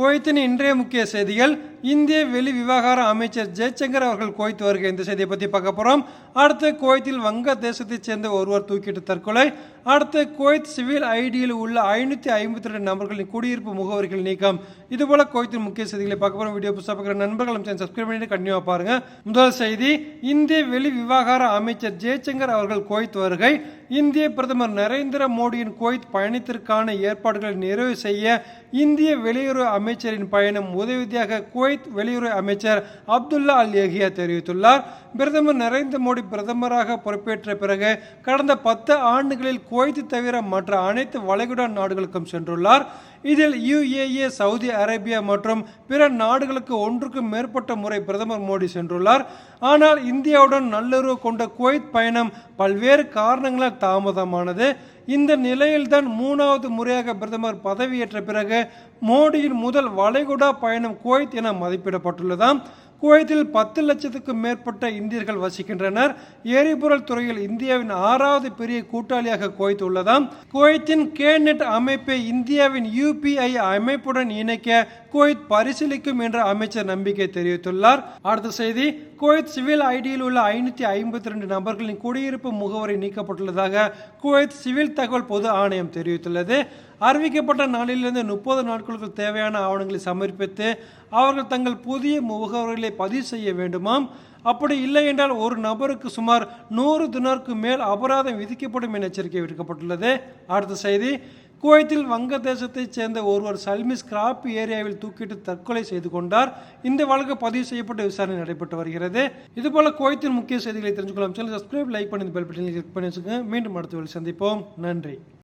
குவைத்தின் இன்றைய முக்கிய செய்திகள். இந்திய வெளி விவகார அமைச்சர் ஜெய்சங்கர் அவர்கள் குவைத் வருகை. இந்த செய்தியை பற்றி பார்க்க போகிறோம் அடுத்து குவைத்தில் வங்க தேசத்தைச் சேர்ந்த ஒருவர் தூக்கிட்டு தற்கொலை. அடுத்து குவைத் சிவில் ஐடியில் உள்ள ஐநூற்றி ஐம்பத்தி ரெண்டு நபர்களின் குடியிருப்பு முகவரிகள் நீக்கம். இதுபோல குவைத்தின் முக்கிய செய்திகளை பார்க்க போகிறோம் வீடியோ புதுசாக பார்க்குற நண்பர்களும் சேர்ந்து சப்ஸ்கிரைப் பண்ணிட்டு கண்டிப்பாக பாருங்கள் முதல் செய்தி இந்திய வெளி விவகார அமைச்சர் ஜெய்சங்கர் அவர்கள் குவைத் வருகை. இந்திய பிரதமர் நரேந்திர மோடியின் குவைத் பயணத்திற்கான ஏற்பாடுகளை நிறைவு செய்ய இந்திய வெளியுறவு அமைச்சரின் பயணம் உதவியாக குவைத் வெளியுறவு அமைச்சர் அப்துல்லா அல் யஹியா தெரிவித்துள்ளார். பிரதமர் நரேந்திர மோடி பிரதமராக பொறுப்பேற்ற பிறகு கடந்த பத்து ஆண்டுகளில் குவைத் தவிர மற்ற அனைத்து வளைகுடா நாடுகளுக்கும் சென்றுள்ளார். இதில் யுஏஏ சவுதி அரேபியா மற்றும் பிற நாடுகளுக்கு ஒன்றுக்கும் மேற்பட்ட முறை பிரதமர் மோடி சென்றுள்ளார். ஆனால் இந்தியாவுடன் நல்லுறவு கொண்ட குவைத் பயணம் பல்வேறு காரணங்களால் தாமதமானது. இந்த நிலையில்தான் மூணாவது முறையாக பிரதமர் பதவியேற்ற பிறகு மோடியின் முதல் வளைகுடா பயணம் குவைத் என மதிப்பிடப்பட்டுள்ளதாம். குவைத்தில் பத்து லட்சத்துக்கும் மேற்பட்ட இந்தியர்கள் வசிக்கின்றனர். எரிபொருள் துறையில் இந்தியாவின் ஆறாவது பெரிய கூட்டாளியாக குவைத் உள்ளதாம். குவைத்தின் கேநெட் அமைப்பை இந்தியாவின் யூபிஐ அமைப்புடன் இணைக்க குவைத் பரிசீலிக்கும் என்ற அமைச்சர் நம்பிக்கை தெரிவித்துள்ளார். அடுத்த செய்தி குவைத் சிவில் ஐடியில் உள்ள ஐநூற்றி ஐம்பத்தி ரெண்டு நபர்களின் குடியிருப்பு முகவரி நீக்கப்பட்டுள்ளதாக குவைத் சிவில் தகவல் பொது ஆணையம் தெரிவித்துள்ளது. அறிவிக்கப்பட்ட நாளிலிருந்து முப்பது நாட்களுக்கு தேவையான ஆவணங்களை சமர்ப்பித்து அவர்கள் தங்கள் புதிய முகவர்களை பதிவு செய்ய வேண்டுமாம். அப்படி இல்லை என்றால் ஒரு நபருக்கு சுமார் நூறு தினாருக்கு மேல் அபராதம் விதிக்கப்படும் என எச்சரிக்கை விடுக்கப்பட்டுள்ளது. அடுத்த செய்தி குவைத்தில் வங்கதேசத்தைச் சேர்ந்த ஒருவர் சல்மிஸ் கிராப் ஏரியாவில் தூக்கிட்டு தற்கொலை செய்து கொண்டார். இந்த வழக்கு பதிவு செய்யப்பட்ட விசாரணை நடைபெற்று வருகிறது. இதுபோல குவைத்தின் முக்கிய செய்திகளை தெரிஞ்சுக்கலாம் சேனல் சப்ஸ்கிரைப் லைக் பண்ணி பெல் பட்டனை கிளிக் பண்ணி வச்சுக்கோங்க மீண்டும் அடுத்த சந்திப்போம். நன்றி.